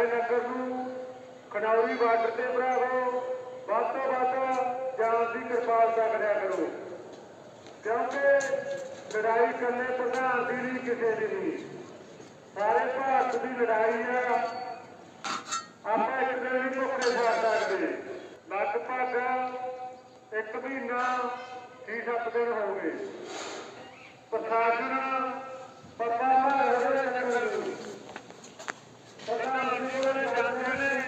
ਸਾਰੇ ਨਗਰ ਨੂੰ ਖਨੌਰੀ ਬਾਰਡਰ ਤੇ ਭਰਾਵੋ, ਵੱਧ ਤੋਂ ਵੱਧ ਜਾਨ ਦੀ ਕਿਰਪਾਲਤਾ ਕਰਿਆ ਕਰੋ। ਕਿਉਂਕਿ ਲੜਾਈ ਕਰਨੇ ਪ੍ਰਧਾਨ ਦੀ ਨਹੀਂ, ਕਿਸੇ ਦੀ ਨਹੀਂ। ਸਾਰੇ ਭਾਰਤ ਦੀ ਲੜਾਈ ਆ। ਆਪਾਂ ਇੱਕ ਦਿਨ ਨਹੀਂ ਭੁੱਖੇ ਸੜ ਸਕਦੇ। ਲਗਭਗ ਇੱਕ ਮਹੀਨਾ ਛੇ ਸੱਤ ਦਿਨ ਹੋ ਗਏ। ਪ੍ਰਸ਼ਾਸਨ ਪੱਪਾ ਮਾਰ ਰਿਹਾ ਹੈ ਪ੍ਰਧਾਨ ਜੀ ਉਹਨੇ ਜਾਣਦੇ ਨੇ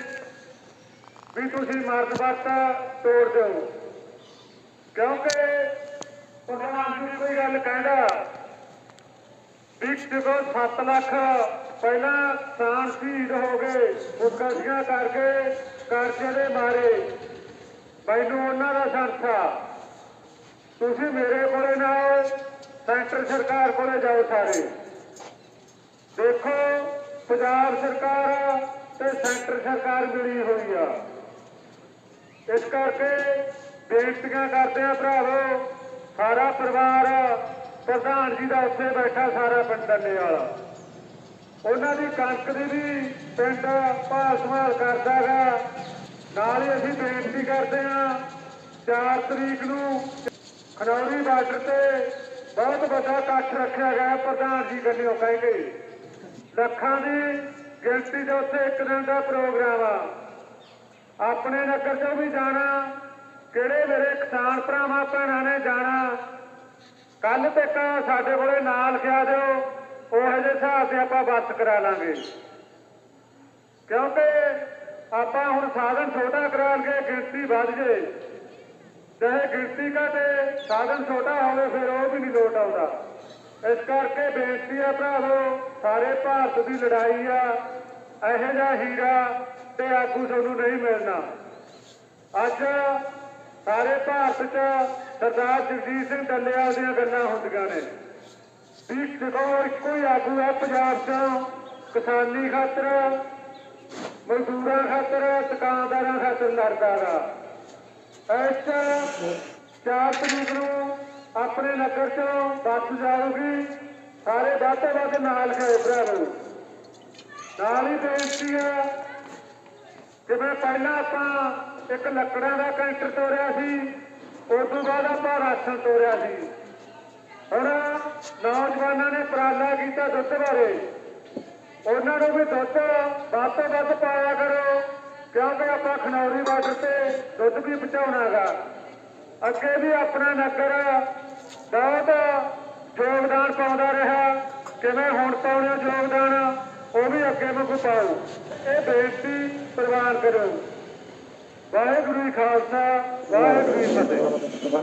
ਵੀ ਤੋੜ ਦਿਓ। ਕਿਉਂਕਿ ਪ੍ਰਧਾਨ ਜੀ ਕੋਈ ਗੱਲ ਕਹਿੰਦਾ ਵੀ ਦੇਖੋ 7 ਲੱਖ ਪਹਿਲਾਂ ਕਿਸਾਨ ਸ਼ਹੀਦ ਹੋ ਗਏ ਖੁਦਕਸ਼ੀਆਂ ਕਰਕੇ ਕਰਜ਼ੇ ਦੇ ਮਾਰੇ। ਮੈਨੂੰ ਉਹਨਾਂ ਦਾ ਸੰਸਾ। ਤੁਸੀਂ ਮੇਰੇ ਕੋਲੇ ਨਾ ਸੈਂਟਰ ਸਰਕਾਰ ਕੋਲੇ ਜਾਓ ਸਾਰੇ। ਦੇਖੋ, ਪੰਜਾਬ ਸਰਕਾਰ ਤੇ ਸੈਂਟਰ ਸਰਕਾਰ ਮਿਲੀ ਹੋਈ ਆ। ਇਸ ਕਰਕੇ ਬੇਨਤੀਆਂ ਕਰਦੇ ਆ ਭਰਾਵੋ, ਸਾਰਾ ਪਰਿਵਾਰ ਪ੍ਰਧਾਨ ਜੀ ਦਾ ਉੱਥੇ ਬੈਠਾ ਸਾਰਾ ਪਿੰਡ ਡੱਲੇ ਵਾਲਾ। ਉਹਨਾਂ ਦੀ ਕਣਕ ਦੀ ਵੀ ਪਿੰਡ ਭਾਲ ਸੰਭਾਲ ਕਰਦਾ ਹੈ ਨਾਲ ਹੀ ਅਸੀਂ ਬੇਨਤੀ ਕਰਦੇ ਆ 4 ਤਰੀਕ ਨੂੰ ਖਨੌਰੀ ਬਾਰਡਰ ਤੇ ਬਹੁਤ ਵੱਡਾ ਇਕੱਠ ਰੱਖਿਆ ਗਿਆ ਪ੍ਰਧਾਨ ਜੀ ਗੱਲਿਓ ਕਹਿ ਗਏ ਲੱਖਾਂ ਦੀ ਗਿਣਤੀ ਦੇ ਉੱਥੇ ਇੱਕ ਦਿਨ ਦਾ ਪ੍ਰੋਗਰਾਮ ਆ। ਆਪਣੇ ਨਗਰ ਚੋਂ ਵੀ ਜਾਣਾ, ਕਿਹੜੇ ਮੇਰੇ ਕਿਸਾਨ ਭਰਾਵਾਂ, ਭੈਣਾਂ ਨੇ ਜਾਣਾ? ਕੱਲ ਤੱਕ ਸਾਡੇ ਕੋਲੇ ਨਾਂ ਲਿਖਿਆ ਦਿਓ, ਉਹ ਜਿਹੇ ਹਿਸਾਬ ਤੇ ਆਪਾਂ ਬੱਸ ਕਰਾ ਲਾਂਗੇ। ਕਿਉਂਕਿ ਆਪਾਂ ਹੁਣ ਸਾਧਨ ਛੋਟਾ ਕਰਾ ਲਗੇ ਗਿਣਤੀ ਵੱਧ ਜੇ ਚਾਹੇ ਗਿਣਤੀ ਘਟੇ ਸਾਧਨ ਛੋਟਾ ਹੋਵੇ, ਫਿਰ ਉਹ ਵੀ ਨਹੀਂ ਲੋਟ ਆਉਂਦਾ। ਇਸ ਕਰਕੇ ਬੇਨਤੀ ਆ ਭਰਾਵੋ, ਸਾਰੇ ਭਾਰਤ ਦੀ ਲੜਾਈ ਆ, ਇਹੋ ਜਿਹਾ ਹੀਰਾ ਤੇ ਆਗੂ ਤੁਹਾਨੂੰ ਨਹੀਂ ਮਿਲਣਾ। ਅੱਜ ਸਾਰੇ ਭਾਰਤ 'ਚ ਸਰਦਾਰ ਜਗਜੀਤ ਸਿੰਘ ਡੱਲੇਵਾਲ ਦੀਆਂ ਗੱਲਾਂ ਹੁੰਦੀਆਂ ਨੇ। ਵੀ ਦੇਖੋ, ਇੱਕੋ ਆਗੂ ਹੈ ਪੰਜਾਬ 'ਚ। ਕਿਸਾਨੀ ਖਾਤਰ, ਮਜ਼ਦੂਰਾਂ ਖਾਤਰ, ਦੁਕਾਨਦਾਰਾਂ ਖਾਤਰ ਲੜਦਾ ਗਾ ਇਸ ਚਾਰ ਤਰੀਕ ਨੂੰ ਆਪਣੇ ਨਗਰ 'ਚੋਂ ਬੱਸ ਜਾਊਗੀ। ਸਾਰੇ ਵੱਧ ਤੋਂ ਵੱਧ ਨਾਲ ਗਏ ਭਰਾਵੋ। ਨਾਲ ਹੀ ਬੇਨਤੀ ਹੈ ਜਿਵੇਂ ਪਹਿਲਾਂ ਆਪਾਂ ਇੱਕ ਲੱਕੜਾਂ ਦਾ ਕੈਂਟਰ ਤੋਰਿਆ ਸੀ ਉਸ ਤੋਂ ਬਾਅਦ ਆਪਾਂ ਰਾਸ਼ਨ ਤੋਰਿਆ ਸੀ। ਹੁਣ ਨੌਜਵਾਨਾਂ ਨੇ ਪ੍ਰਾਲਾ ਕੀਤਾ ਦੁੱਧ ਬਾਰੇ। ਉਹਨਾਂ ਨੂੰ ਵੀ ਦੁੱਧ ਵੱਧ ਤੋਂ ਵੱਧ ਪਾਇਆ ਕਰੋ, ਕਿਉਂਕਿ ਆਪਾਂ ਖਨੌਰੀ ਬਾਰਡਰ ਤੇ ਦੁੱਧ ਵੀ ਪਹੁੰਚਾਉਣਾਗਾ। ਅੱਗੇ ਵੀ ਆਪਣਾ ਨਗਰ ਬਹੁਤ ਯੋਗਦਾਨ ਪਾਉਂਦਾ ਰਿਹਾ। ਕਿਵੇਂ ਹੁਣ ਪਾਉਣਾ ਯੋਗਦਾਨ, ਉਹ ਵੀ ਅੱਗੇ ਵਾਂਗੂ ਪਾਓ। ਇਹ ਬੇਨਤੀ ਪ੍ਰਵਾਨ ਕਰੋ ਵਾਹਿਗੁਰੂ ਜੀ ਖਾਲਸਾ ਵਾਹਿਗੁਰੂ ਜੀ ਫਤਿਹ।